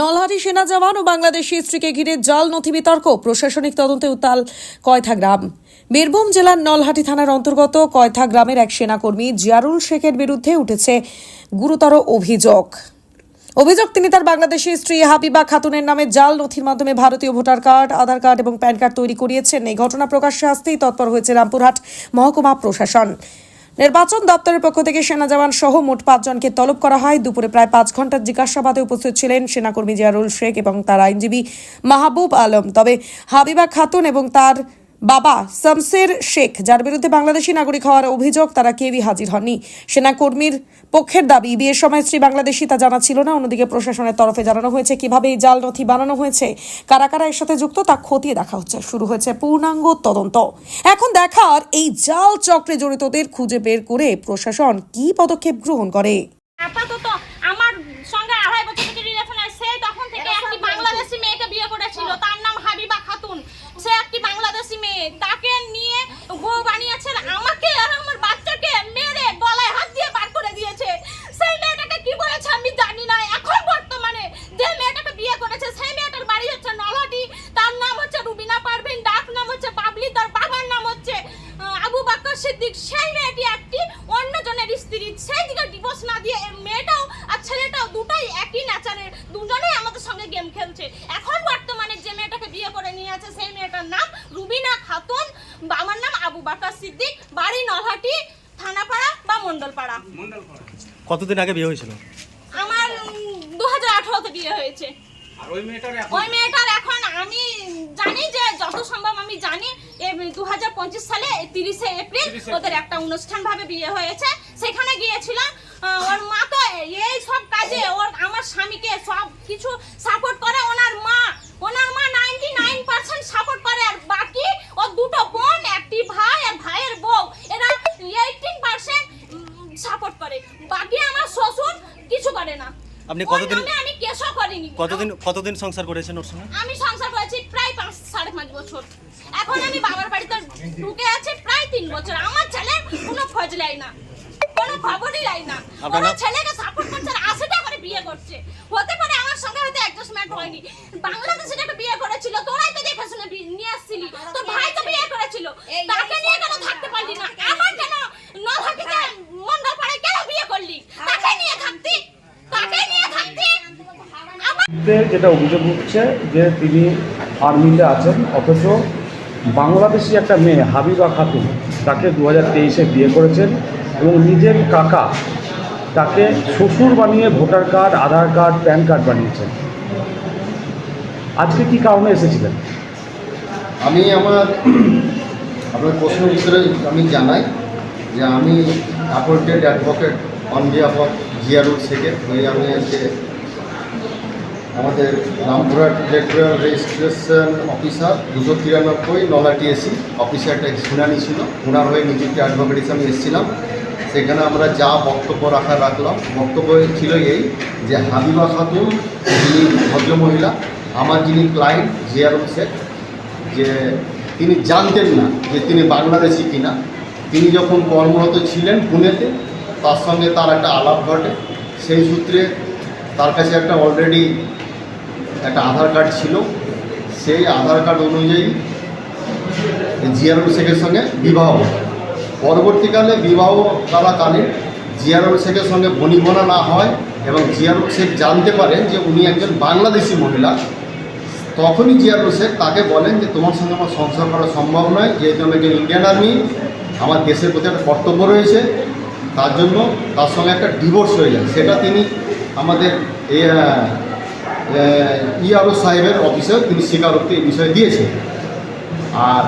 নলহাটি সেনা জওয়ান ও বাংলাদেশি স্ত্রীকে ঘিরে জাল নথি বিতর্ক। প্রশাসনিক তদন্তে উত্তাল কয়থা গ্রাম। বীরভূম জেলার নলহাটি থানার অন্তর্গত কয়থা গ্রামের এক সেনাকর্মী জিয়ারুল শেখের বিরুদ্ধে উঠেছে গুরুতর অভিযোগ। অভিযোগ, তিনি তার বাংলাদেশি স্ত্রী হাবিবা খাতুনের নামে জাল নথির মাধ্যমে ভারতীয় ভোটার কার্ড, আধার কার্ড এবং প্যান কার্ড তৈরি করিয়েছেন। এই ঘটনা প্রকাশ্যে আসতেই তৎপর হয়েছে রামপুরহাট মহকুমা প্রশাসন। নির্বাচন দপ্তরের পক্ষ থেকে সেনা জওয়ান সহ মোট পাঁচজনকে তলব করা হয়। দুপুরে প্রায় পাঁচ ঘণ্টার জিজ্ঞাসাবাদে উপস্থিত ছিলেন সেনাকর্মী জিয়ারুল শেখ এবং তার আইনজীবী মাহবুব আলম। তবে হাবিবা খাতুন এবং তার বাবা শামসের শেখ, যার বিরুদ্ধে বাংলাদেশি নাগরিক হওয়ার অভিযোগ, তারা কেউই হাজির হননি। সেনাকর্মীর পক্ষের দাবি, বিয়ের সময় স্ত্রী বাংলাদেশি তা জানা ছিল না। অন্যদিকে প্রশাসনের তরফে জানানো হয়েছে কীভাবে এই জাল নথি বানানো হয়েছে, কারা কারা এর সাথে যুক্ত তা খতিয়ে দেখা হচ্ছে। শুরু হয়েছে পূর্ণাঙ্গ তদন্ত। এখন দেখার এই জাল চক্রে জড়িতদের খুঁজে বের করে প্রশাসন কি পদক্ষেপ গ্রহণ করে। আপাতত আমার সঙ্গে আড়াই বছর থেকে রিলেশন আছে সেই তখন থেকে একটি বাংলাদেশি মেয়েকে বিয়ে করেছিল তার নাম হাবিবা খাতুন সে একটি বাংলাদেশি মেয়ে তাকে নিয়ে বউ বানিয়েছে আমাকে আর আমার বাচ্চাকে মেরে গলায় হাত দিয়ে বার করে দিয়েছে সেই মেয়েটাকে কি বলেছে আমি জানি না এখন বর্তমানে যে মেয়েটাকে বিয়ে করেছে সেই মেয়েটার বাড়ি হচ্ছে নলহাটি তার নাম হচ্ছে রুবিনা পারভিন ডাক নাম হচ্ছে বাবলি তার বাবার নাম হচ্ছে আহ, আবু বাক্কর সিদ্দিক সেই মেয়েটি একটি অন্যজনের স্ত্রী সেই দিকে ডিভোর্স না দিয়ে মেয়েটাও আর ছেলেটাও দুটাই একই নেচারের দুজনেই আমাদের সঙ্গে গেম খেলছে। এখন বর্তমানে যে মেয়েটাকে বিয়ে করে নিয়ে আছে সেই মেয়েটার নাম রুবিনা খাতুন। বা- আমার নাম আবু বাক্কর সিদ্দিক। বাড়ি নলহাটি থানাপাড়া বা মণ্ডলপাড়া। কতদিন আগে বিয়ে হয়েছিল? আমার দু হাজার আঠারোতে বিয়ে হয়েছে। ওই মেয়েটার এখন? ওই মেয়েটার এখন আমি জানি যে যত সম্ভব আমি জানি দু হাজার পঁচিশ সালে তিরিশে এপ্রিল ওদের একটা অনুষ্ঠান ভাবে বিয়ে হয়েছে। সেখানে গিয়েছিলাম। ওর মা তো এই সব কাজে ওর আমার স্বামীকে সব কিছু সাপোর্ট করে ওনার মা। ওনার মা নাইনটি নাইন পার্সেন্ট সাপোর্ট করে আর বাকি ওর দুটো বোন একটি ভাই আর ভাইয়ের বউ এরা এইটিন পার্সেন্ট সাপোর্ট করে। বাকি আমার শ্বশুর কিছু করে না। আপনি কতদিন- আমি কেসও করিনি। কতদিন কতদিন সংসার করেছেন ওর সঙ্গে? আমি সংসার করেছি প্রায় পাঁচ সাড়ে পাঁচ বছর। এখন আমি বাবার বাড়িতে ঢুকে আছি প্রায় তিন বছর। আমার ছেলের কোনো খোঁজ লাই না। কোনো খবরই লাই না। আমার? ছেলেকে সাপোর্ট করছে আর আশিটা করে বিয়ে করছে। হতে পারে আমার সঙ্গে হয়তো অ্যাডজাস্টমেন্ট হয়নি। বাংলাদেশে একটা বিয়ে করেছিল তোরাই তো দেখে শুনে নিয়ে আসছিলি। তোর ভাই তো বিয়ে করেছিল। তাকে নিয়ে কেন থাকতে পারলি না? আমার কেন নলহাটিতে মন্ডলপাড়ায় কেন বিয়ে করলি? তাকে নিয়ে থাকতি? তাকে নিয়ে থাকতি? যেটা অভিযোগ উঠছে যে তিনি আর্মিতে আছেন অথচ বাংলাদেশি একটা মেয়ে হাবিবা খাতুন তাকে দু হাজার তেইশে বিয়ে করেছেন। এবং নিজের কাকা তাকে শ্বশুর বানিয়ে voter card, Aadhaar card, PAN card বানিয়েছেন। আজকে কি কারণে এসেছিলেন? আমি আমার, আপনার প্রশ্ন উত্তরে আমি জানাই যে আমি appointed advocate on behalf of Ziarul শেখের হয়ে আমি আজকে আমাদের রামপুরহাট ইলেকট্রাল রেজিস্ট্রেশন অফিসার দুশো তিরানব্বই নলাটি এসি অফিসে একটা শুনানি ছিল। ওনার হয়ে নিজেকে অ্যাডভোকেট হিসাবে এসেছিলাম। সেখানে আমরা যা বক্তব্য রাখার রাখলাম, বক্তব্য ছিল এই যে হাবিবা খাতুন, যিনি ভদ্রমহিলা, আমার যিনি ক্লায়েন্ট জিয়ারুল শেখ যে তিনি জানতেন না যে তিনি বাংলাদেশি কিনা। তিনি যখন কর্মরত ছিলেন পুনেতে, তার সঙ্গে তার একটা আলাপ ঘটে। সেই সূত্রে তার কাছে একটা অলরেডি একটা আধার কার্ড ছিল। সেই আধার কার্ড অনুযায়ী জিয়ারুল শেখের সঙ্গে বিবাহ। পরবর্তীকালে বিবাহ চলাকালীন জিয়ারুল শেখের সঙ্গে বনিবনা না হয় এবং জিয়ারুল শেখ জানতে পারেন যে উনি একজন বাংলাদেশি মহিলা, তখনই জিয়ারুল শেখ তাকে বলেন যে তোমার সঙ্গে আমার সংসার করা সম্ভব নয়, যেহেতু আমি একজন ইন্ডিয়ান আর্মি আমার দেশের প্রতি একটা কর্তব্য রয়েছে, তার জন্য তার সঙ্গে একটা ডিভোর্স হয়ে যায়। সেটা তিনি আমাদের ইআরও সাহেবের অফিসে তিনি স্বীকারোক্তি এই বিষয়ে দিয়েছেন। আর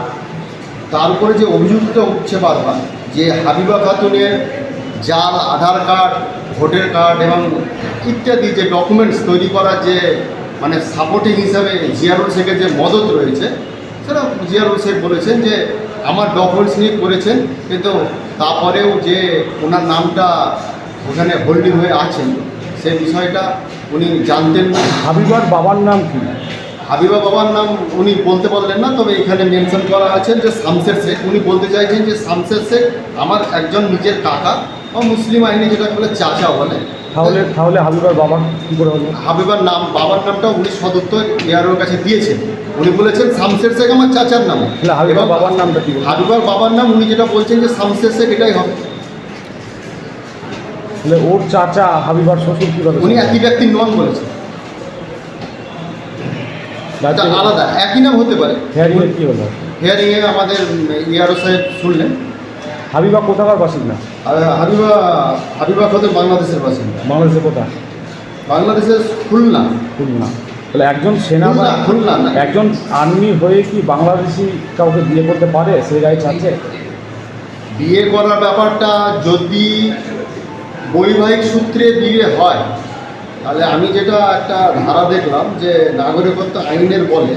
তার উপরে যে অভিযুক্ত উঠছে বারবার, যে হাবিবা খাতুনের জাল, আধার কার্ড, ভোটার কার্ড এবং ইত্যাদি যে ডকুমেন্টস তৈরি করার যে মানে সাপোর্টিং হিসাবে জিয়ারুল শেখের যে মদত রয়েছে, সেটা জিয়ারুল শেখ বলেছেন যে, আমার ডকুমেন্টস নিয়ে করেছেন, কিন্তু তারপরেও যে ওনার নামটা ওখানে হোল্ডিং হয়ে আছেন সেই বিষয়টা উনি জানতেন হাবিবার বাবার নাম কি? হাবিবা বাবার নাম উনি বলতে পারলেন না তবে এখানে মেনশন করা আছেন যে শামসের শেখ। উনি বলতে চাইছেন যে শামসের শেখ আমার একজন নিজের কাকা বা মুসলিম আইনে যেটা বলে চাচা বলে। তাহলে তাহলে হাবিবার বাবা কি করে হলো? হাবিবার নাম বাবার নামটা উনি সদুত্তর এআরওর কাছে দিয়েছেন। উনি বলেছেন শামশের শেখ আমার চাচার নাম। হাবিবার বাবার নামটা কি? হাবিবার বাবার নাম উনি যেটা বলছেন যে শামশের শেখ এটাই হবে। তাহলে ওর চাচা হাবিবার শ্বশুর কীভাবে উনি একই ব্যক্তি নন বলেছেন। আলাদা একই নাম হতে পারে। হেয়ারিংয়ের কী হলো? হিয়ারিংয়ে আমাদের ইয়ারও সাহেব শুনলেন। হাবিবা কোথাকার বাসিন্দা? আর হাবিবা হাবিবা হতে বাংলাদেশের বাসিন্দা। বাংলাদেশে কোথায় বাংলাদেশের খুলনা। খুলনা। তাহলে একজন সেনা খুলনা খুলনা না। একজন আর্মি হয়ে কি বাংলাদেশি কাউকে বিয়ে করতে পারে? সেই গায়ে চাচ্ছে? বিয়ে করার ব্যাপারটা যদি বৈবাহিক সূত্রে বিয়ে হয় তাহলে আমি যেটা একটা ধারা দেখলাম যে নাগরিকত্ব আইনের বলে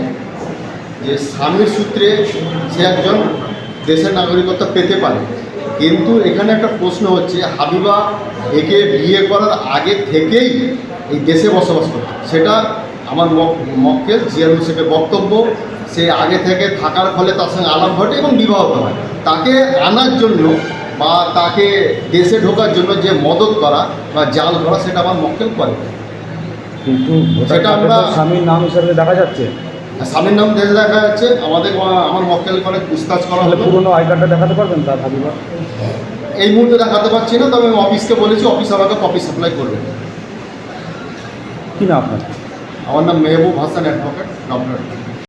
যে স্বামীর সূত্রে সে একজন দেশের নাগরিকত্ব পেতে পারে। কিন্তু এখানে একটা প্রশ্ন হচ্ছে, হাবিবা একে বিয়ে করার আগে থেকেই এই দেশে বসবাস করে। সেটা আমার মক- মক্কেল জিয়ারুল শেখের বক্তব্য। সে আগে থেকে থাকার ফলে তার সঙ্গে আলাপ ঘটে এবং বিবাহ হয়। তাকে আনার জন্য বা তাকে দেশে ঢোকার জন্য যে মদত করা বা জাল করা সেটা আমার মক্কেল করে। কিন্তু সেটা আমরা- স্বামীর নাম হিসাবে দেখা যাচ্ছে। স্বামীর নাম দেশে দেখা যাচ্ছে আমাদের আমার মক্কেল করে পুছতাছ করা হলে হলো। পুরনো আই কার্ডটা দেখাতে পারবেন তার হাবিবা এই মুহূর্তে দেখাতে পারছি না তবে আমি অফিসকে বলেছি অফিস আমাকে কপি সাপ্লাই করবে। কি না আপনার? আমার নাম মেহবুব হাসান অ্যাডভোকেট ডক্টর